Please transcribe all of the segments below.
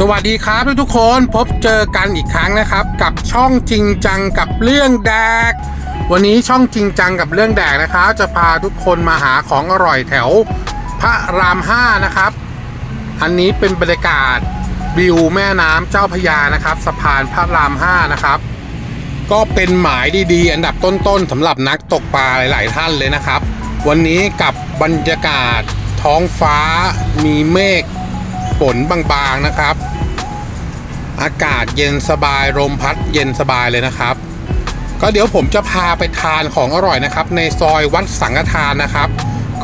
สวัสดีครับทุกๆคนพบเจอกันอีกครั้งนะครับ กับช่องจริงจังกับเรื่องแดก วันนี้ช่องจริงจังกับเรื่องแดกนะครับจะพาทุกคนมาหาของอร่อยแถว พระรามห้านะครับ อันนี้เป็นบรรยากาศวิวแม่น้ำเจ้าพยานะครับ สะพานพระรามห้านะครับ ก็เป็นหมายดีๆ อันดับต้นๆสำหรับนักตกปลาหลาย ๆ ท่านเลยนะครับ วันนี้กับบรรยากาศท้องฟ้ามีเมฆ ฝนบางๆนะครับ อากาศเย็นสบายลมพัดเย็นสบายเลยนะครับ ก็เดี๋ยวผมจะพาไปทานของอร่อยนะครับ ในซอยวัดสังฆทานนะครับ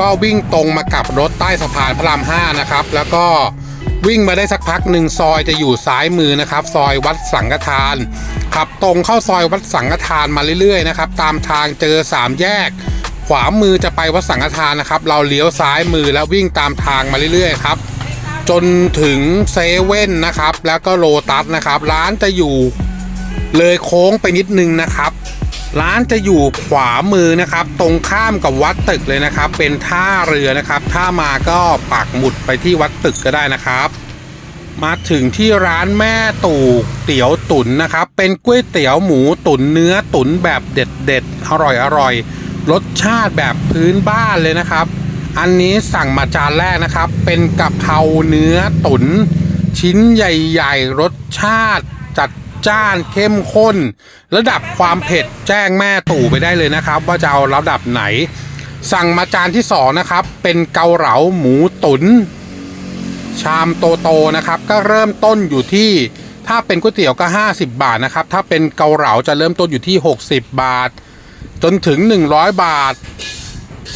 ก็วิ่งตรงมากับรถใต้สะพานพระราม5นะครับ แล้วก็วิ่งมาได้สักพักหนึ่งซอยจะอยู่ซ้ายมือนะครับ ซอยวัดสังฆทาน ขับตรงเข้าซอยวัดสังฆทานมาเรื่อยๆนะครับ ตามทางเจอสามแยก ขวามือจะไปวัดสังฆทานนะครับ เราเลี้ยวซ้ายมือแล้ววิ่งตามทางมาเรื่อยๆครับ จนถึงเซเว่นนะครับ แล้วก็โลตัสนะครับ ร้านจะอยู่เลยโค้งไปนิดนึงนะครับ ร้านจะอยู่ขวามือนะครับ ตรงข้ามกับวัดตึกเลยนะครับ เป็นท่าเรือนะครับ ถ้ามาก็ปักหมุดไปที่วัดตึกก็ได้นะครับ มาถึงที่ร้านแม่ตู่เตี๋ยวตุ๋นนะครับ เป็นก๋วยเตี๋ยวหมูตุ๋นเนื้อตุ๋นแบบเด็ดเด็ดๆอร่อยอร่อยรสชาติแบบพื้นบ้านเลยนะครับ อันนี้สั่งมาจานแรกนะครับ เป็นกะเพราเนื้อตุ๋นชิ้นใหญ่ ๆ รสชาติจัดจ้านเข้มข้น ระดับความเผ็ดแจ้งแม่ตู่ไปได้เลยนะครับ ว่าจะเอาระดับไหน สั่งมาจานที่สองนะครับ เป็นเกาเหลาหมูตุ๋นชามโตโตๆนะครับ ก็เริ่มต้นอยู่ที่ถ้าเป็นก๋วยเตี๋ยวก็ 50 บาทนะครับ ถ้าเป็นเกาเหลาจะเริ่มต้นอยู่ที่ 60 บาท จนถึง 100 บาท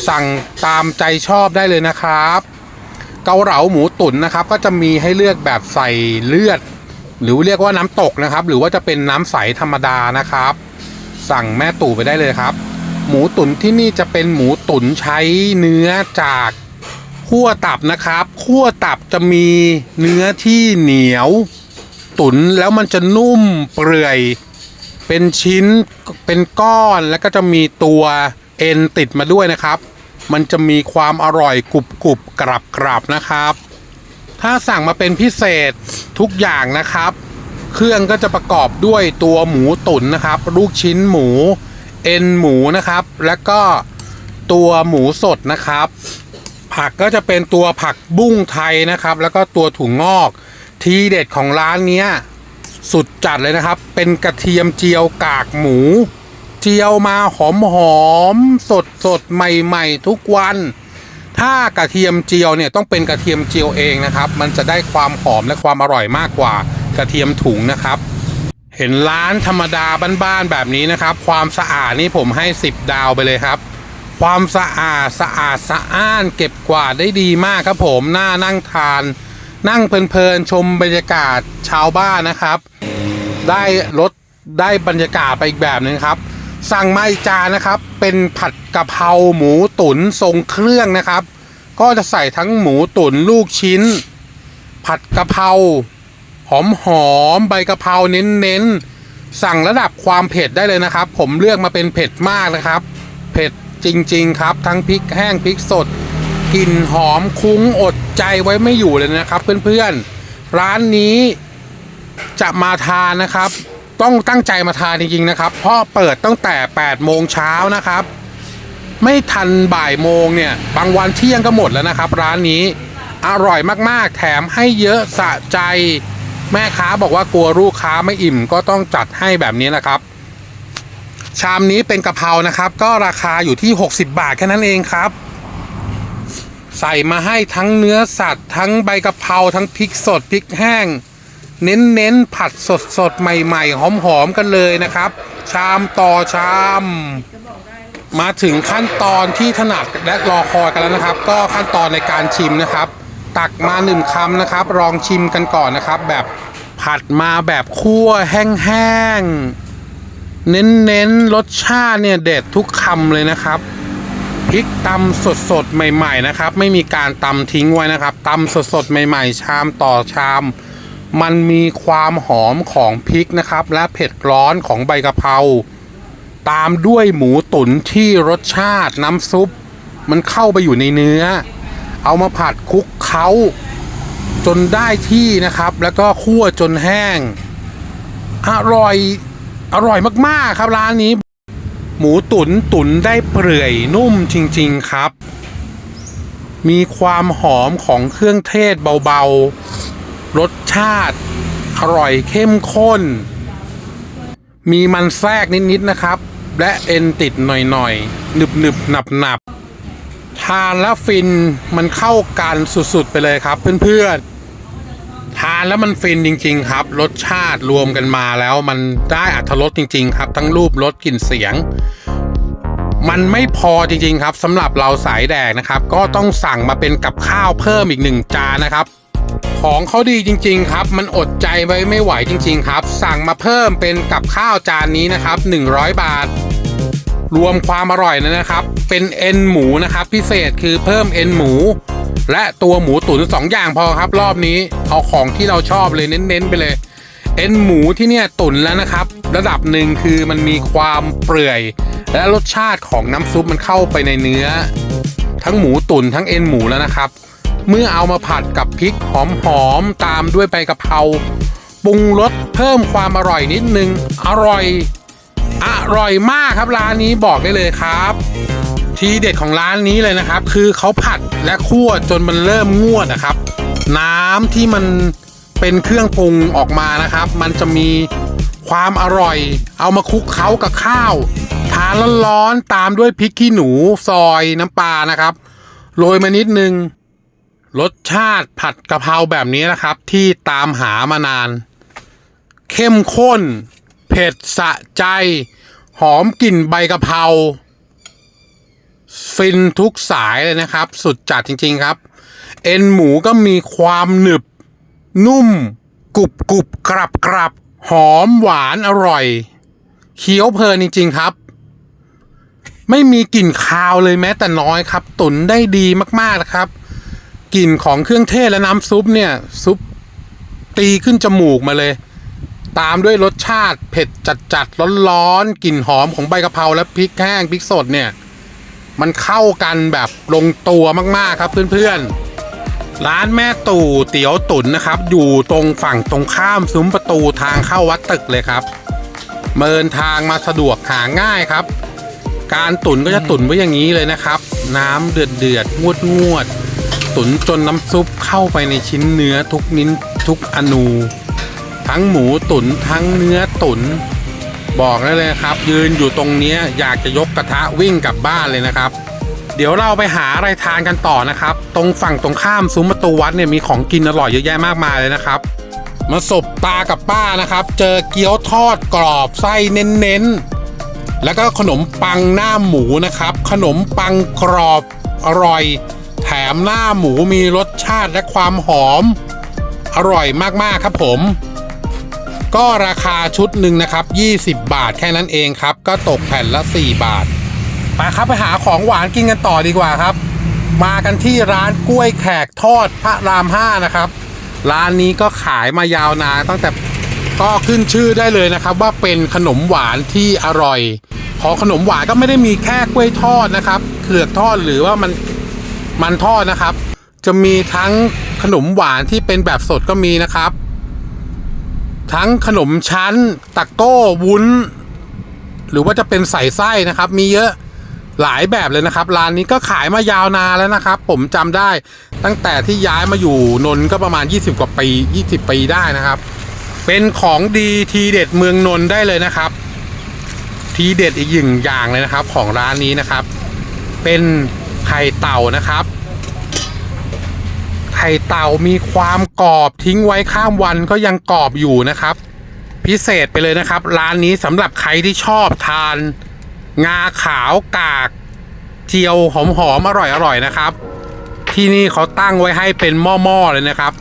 สั่งตามใจชอบได้เลยนะครับ เกาเหลาหมูตุ๋นนะครับ ก็จะมีให้เลือกแบบใส่เลือด หรือเรียกว่าน้ำตกนะครับ หรือว่าจะเป็นน้ำใสธรรมดานะครับ สั่งแม่ตู่ไปได้เลยครับ หมูตุ๋นที่นี่จะเป็นหมูตุ๋นใช้เนื้อจากขั้วตับนะครับขั้วตับจะมีเนื้อที่เหนียว ตุ๋นแล้วมันจะนุ่มเปื่อย เป็นชิ้นเป็นก้อนแล้วก็จะมีตัว เอ็นติดมาด้วยนะครับ มันจะมีความอร่อยกรุบกรุบกรับกรับนะครับ ถ้าสั่งมาเป็นพิเศษทุกอย่างนะครับ เครื่องก็จะประกอบด้วยตัวหมูตุ๋นนะครับ ลูกชิ้นหมู เอ็นหมูนะครับ แล้วก็ตัวหมูสดนะครับ ผักก็จะเป็นตัวผักบุ้งไทยนะครับ แล้วก็ตัวถั่วงอก ทีเด็ดของร้านเนี้ยสุดจัดเลยนะครับ เป็นกระเทียมเจียวกากหมู เจียวมาหอมหอมสดสดใหม่ ๆ ทุกวัน ถ้ากระเทียมเจียวเนี่ยต้องเป็นกระเทียมเจียวเองนะครับ มันจะได้ความหอมและความอร่อยมากกว่ากระเทียมถุงนะครับ เห็นร้านธรรมดาบ้านๆแบบนี้นะครับ ความสะอาดนี่ผมให้ 10 ดาวไปเลยครับความสะอาดสะอาดสะอ้านเก็บกวาดได้ดีมากครับผมน่านั่งทาน นั่งเพลินๆชมบรรยากาศชาวบ้านนะครับ ได้รสได้บรรยากาศไปอีกแบบหนึงครับ สั่งมาอีกจานนะครับ เป็นผัดกะเพราหมูตุ๋นทรงเครื่องนะครับ ก็จะใส่ทั้งหมูตุ๋นลูกชิ้น ผัดกะเพราหอมหอมๆใบกะเพราเน้นๆสั่งระดับความเผ็ดได้เลยนะครับ ผมเลือกมาเป็นเผ็ดมากนะครับ เผ็ดจริง ๆ ครับ ทั้งพริกแห้งพริกสดกลิ่นหอมคุ้งอดใจไว้ไม่อยู่เลยนะครับ เพื่อนๆร้านนี้จะมาทานนะครับ ต้องตั้งใจมาทานจริงๆนะครับเพราะเปิดตั้งแต่8โมงเช้านะครับ ไม่ทันบ่ายโมงเนี่ยบางวันเที่ยงก็หมดแล้วนะครับ ร้านนี้อร่อยมากๆ แถมให้เยอะสะใจ แม่ค้าบอกว่ากลัวลูกค้าไม่อิ่มก็ต้องจัดให้แบบนี้นะครับ ชามนี้เป็นกะเพรานะครับ ก็ราคาอยู่ที่ 60 บาทแค่นั้นเองครับ ใส่มาให้ทั้งเนื้อสัตว์ ทั้งใบกะเพราทั้งพริกสดพริกแห้ง เน้นเน้นๆผัดสดสดใหม่ ๆ หอม ๆ กันเลยนะครับ ชามต่อชาม มาถึงขั้นตอนที่ถนัดและรอคอยกันแล้วนะครับ ก็ขั้นตอนในการชิมนะครับ ตักมาหนึ่งคำนะครับ ลองชิมกันก่อนนะครับ แบบผัดมาแบบคั่วแห้งๆ เน้นๆรสชาติเนี่ยเด็ดทุกคำเลยนะครับพริกตำสดๆใหม่ ๆ นะครับ ไม่มีการตำทิ้งไว้นะครับตำสดๆใหม่ ๆ ชามต่อชาม มันมีความหอมของพริกนะครับ และเผ็ดร้อนของใบกะเพราตามด้วยหมูตุ๋นที่รสชาติน้ำซุป มันเข้าไปอยู่ในเนื้อ เอามาผัดคลุกเคล้าจนได้ที่นะครับ แล้วก็คั่วจนแห้ง อร่อย อร่อยมากๆครับร้านนี้ หมูตุนตุ๋นได้เปื่อยนุ่มจริง ๆครับ มีความหอมของเครื่องเทศเบาๆ รสชาติ อร่อยเข้มข้น มีมันแทรกนิดๆนะครับ และเอ็นติดหน่อยๆหนึบหนึบหนับหนับทานแล้วฟินมันเข้ากันสุดๆไปเลยครับเพื่อนๆ ทานแล้วมันฟินจริง ๆ ครับ รสชาติรวมกันมาแล้วมันได้อัตรสจริง ๆ ครับ ทั้งรูปรสกลิ่นเสียง มันไม่พอจริง ๆ ครับสำหรับเราสายแดกนะครับ ก็ต้องสั่งมาเป็นกับข้าวเพิ่มอีกหนึ่งจานนะครับ ของเขาดีจริง ๆ ครับ มันอดใจไว้ไม่ไหวจริง ๆ ครับ สั่งมาเพิ่มเป็นกับข้าวจานนี้นะครับ 100 บาท รวมความอร่อยนะครับ เป็นเอ็นหมูนะครับ พิเศษคือเพิ่มเอ็นหมู และตัวหมูตุ๋นสองอย่างพอครับ รอบนี้เอาของที่เราชอบเลยเน้นๆไปเลย เอ็นหมูที่เนี่ยตุ๋นแล้วนะครับ ระดับหนึ่งคือมันมีความเปื่อย และรสชาติของน้ำซุปมันเข้าไปในเนื้อ ทั้งหมูตุ๋นทั้งเอ็นหมูแล้วนะครับ เมื่อเอามาผัดกับพริกหอมๆตามด้วยใบกะเพราปรุงรสเพิ่มความอร่อยนิดนึง อร่อย อร่อยมากครับร้านนี้บอกได้เลยครับ ทีเด็ดของร้านนี้เลยนะครับ คือเขาผัดและคั่วจนมันเริ่มงวดนะครับ น้ำที่มันเป็นเครื่องปรุงออกมานะครับ มันจะมีความอร่อย เอามาคลุกเคล้ากับข้าวทานร้อนๆตามด้วยพริกขี้หนูซอยน้ำปลานะครับโรยมานิดนึง รสชาติผัดกะเพราแบบนี้นะครับ ที่ตามหามานาน เข้มข้น เผ็ดสะใจ หอมกลิ่นใบกะเพราฟินทุกสายเลยนะครับ สุดจัดจริง ๆครับ เอ็นหมูก็มีความหนึบ นุ่มกรุบกรุบกรับกรับหอมหวานอร่อย เคี้ยวเพลินจริง ๆ ครับ ไม่มีกลิ่นคาวเลยแม้แต่น้อยครับ ตุ๋นได้ดีมากๆนะครับ กลิ่นของเครื่องเทศและน้ำซุปเนี่ยซุปตีขึ้นจมูกมาเลย ตามด้วยรสชาติเผ็ดจัดๆร้อนๆกลิ่นหอมของใบกะเพราและพริกแห้งพริกสดเนี่ย มันเข้ากันแบบลงตัวมากๆครับเพื่อนๆ ร้านแม่ตู่เตี๋ยวตุ๋นนะครับ อยู่ตรงฝั่งตรงข้ามซุ้มประตูทางเข้าวัดตึกเลยครับ เมินทางมาสะดวกหาง่ายครับ การตุ๋นก็จะตุ๋นไว้อย่างนี้เลยนะครับ น้ำเดือดเดือดงวดงวดๆ ตุ๋นจนน้ำซุปเข้าไปในชิ้นเนื้อทุกนิ้นทุกอนู ทั้งหมูตุ๋นทั้งเนื้อตุ๋นบอกได้เลยครับ ยืนอยู่ตรงนี้อยากจะยกกระทะวิ่งกลับบ้านเลยนะครับ เดี๋ยวเราไปหาอะไรทานกันต่อนะครับ ตรงฝั่งตรงข้ามซุ้มประตูวัดเนี่ยมีของกินอร่อยเยอะแยะมากมายเลยนะครับ มาสบตากับป้านะครับ เจอเกี๊ยวทอดกรอบไส้เน้นๆแล้วก็ขนมปังหน้าหมูนะครับ ขนมปังกรอบอร่อย มหน้าหมูมีรสชาติและความหอม อร่อยมากๆครับผม ก็ราคาชุดหนึ่งนะครับ 20 บาทแค่นั้นเองครับ ก็ตกแผ่นละ 4 บาทไปครับไปหาของหวานกินกันต่อดีกว่าครับ มากันที่ร้านกล้วยแขกทอดพระราม5นะครับ ร้านนี้ก็ขายมายาวนานตั้งแต่ก็ขึ้นชื่อได้เลยนะครับ ว่าเป็นขนมหวานที่อร่อย ของขนมหวานก็ไม่ได้มีแค่กล้วยทอดนะครับเผือกทอดหรือว่ามัน มันทอดนะครับ จะมีทั้งขนมหวานที่เป็นแบบสดก็มีนะครับ ทั้งขนมชั้นตะโก้วุ้น หรือว่าจะเป็นใส่ไส้นะครับ มีเยอะหลายแบบเลยนะครับร้านนี้ก็ขายมายาวนานแล้วนะครับ ผมจำได้ตั้งแต่ที่ย้ายมาอยู่นนท์ก็ประมาณ 20 กว่าปี 20 ปีได้นะครับ เป็นของดีทีเด็ดเมืองนนท์ได้เลยนะครับ ทีเด็ดอีกหนึ่งอย่างเลยนะครับ ของร้านนี้นะครับ เป็น ไข่เต่านะครับ ไข่เต่ามีความกรอบทิ้งไว้ข้ามวันก็ยังกรอบอยู่นะครับ พิเศษไปเลยนะครับ ร้านนี้สำหรับใครที่ชอบทาน งาขาวกาก เจียวหอมๆอร่อยๆนะครับ ที่นี่เขาตั้งไว้ให้เป็นหม้อๆเลยนะครับ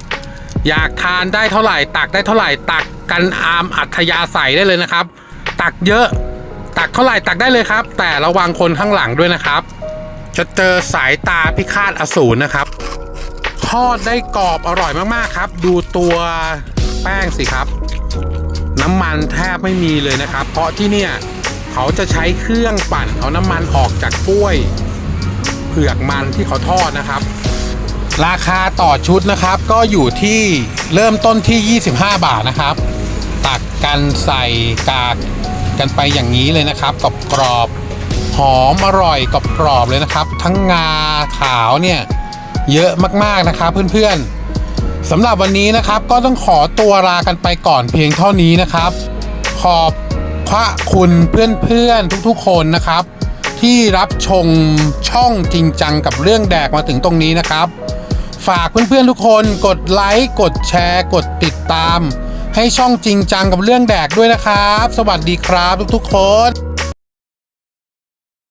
อยากทานได้เท่าไหร่ตักได้เท่าไหร่ตักกันอามอัธยาศัยได้เลยนะครับ ตักเยอะตักเท่าไหร่ตักได้เลยครับ แต่ระวังคนข้างหลังด้วยนะครับ จะเจอสายตาพิฆาตอสูรนะครับ ทอดได้กรอบอร่อยมากๆครับ ดูตัวแป้งสิครับ น้ำมันแทบไม่มีเลยนะครับ เพราะที่เนี่ยเขาจะใช้เครื่องปั่นเอาน้ำมันออกจากกล้วย เผือกมันที่เขาทอดนะครับ ราคาต่อชุดนะครับ ก็อยู่ที่เริ่มต้นที่ 25 บาทนะครับ ตักกันใส่กากกันไปอย่างนี้เลยนะครับกรอบกรอบๆ หอมอร่อยกรอบกรอบๆเลยนะครับ ทั้งงาขาวเนี่ยเยอะมากๆนะครับเพื่อนๆสำหรับวันนี้นะครับก็ต้องขอตัวลากันไปก่อนเพียงเท่านี้นะครับ ขอบพระคุณเพื่อนๆทุกๆคนนะครับ ที่รับชมช่องจริงจังกับเรื่องแดกมาถึงตรงนี้นะครับ ฝากเพื่อนๆทุกคนกดไลค์กดแชร์ กดติดตาม ให้ช่องจริงจังกับเรื่องแดกด้วยนะครับ สวัสดีครับทุกๆคน